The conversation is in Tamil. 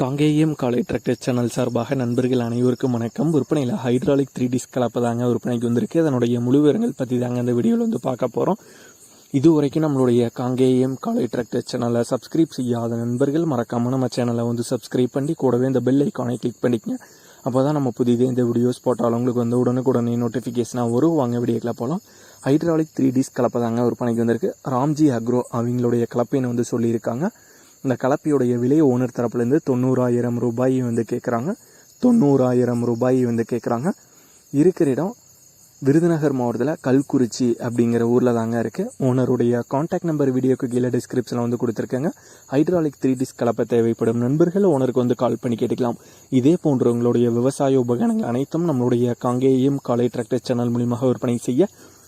காங்கேயம் காலை டிராக்டர் சேனல் சார்பாக நண்பர்கள் அனைவருக்கும் வணக்கம். விற்பனையில் ஹைட்ராலிக் த்ரீ டிஸ்க் கலப்பை தாங்க விற்பனைக்கு வந்திருக்கு. அதனுடைய முழு விவரங்கள் பற்றி தாங்க இந்த வீடியோவில் வந்து பார்க்க போகிறோம் இது வரைக்கும் நம்மளுடைய காங்கேயம் காலை டிராக்டர் சேனலை சப்ஸ்கிரைப் செய்யாத நண்பர்கள் மறக்காமல் நம்ம சேனலை வந்து சப்ஸ்கிரைப் பண்ணி கூடவே இந்த பெல் ஐக்கானை கிளிக் பண்ணிக்கங்க. அப்போ தான் நம்ம புதிதே இந்த வீடியோஸ் போட்டாலும் உங்களுக்கு வந்து உடனுக்குடனே நோட்டிஃபிகேஷனாக வரும். வாங்க வீடியோக்களை போகலாம் ஹைட்ராலிக் த்ரீ டிஸ்க் கலப்பை தாங்க விற்பனைக்கு வந்திருக்கு. ராம்ஜி அக்ரோ அவங்களுடைய கலப்பைன்னு வந்து சொல்லியிருக்காங்க. இந்த கலப்பையுடைய விலை ஓனர் தரப்புலேருந்து தொண்ணூறாயிரம் ரூபாய் வந்து கேட்குறாங்க. தொண்ணூறாயிரம் ரூபாய் வந்து கேட்குறாங்க. இருக்கிற இடம் விருதுநகர் மாவட்டத்தில் கல்குறிச்சி அப்படிங்கிற ஊரில் தாங்க இருக்குது ஓனருடைய காண்டாக்ட் நம்பர் வீடியோக்கு கீழே டிஸ்கிரிப்ஷனில் வந்து கொடுத்துருக்காங்க. ஹைட்ராலிக் த்ரீ டிஸ்க் கலப்பை தேவைப்படும் நண்பர்கள் ஓனருக்கு வந்து கால் பண்ணி கேட்டுக்கலாம். இதே போன்ற உங்களுடைய விவசாய உபகரணங்கள் அனைத்தும் நம்மளுடைய காங்கேயம் காலை டிராக்டர் சேனல் மூலியமாக விற்பனை செய்ய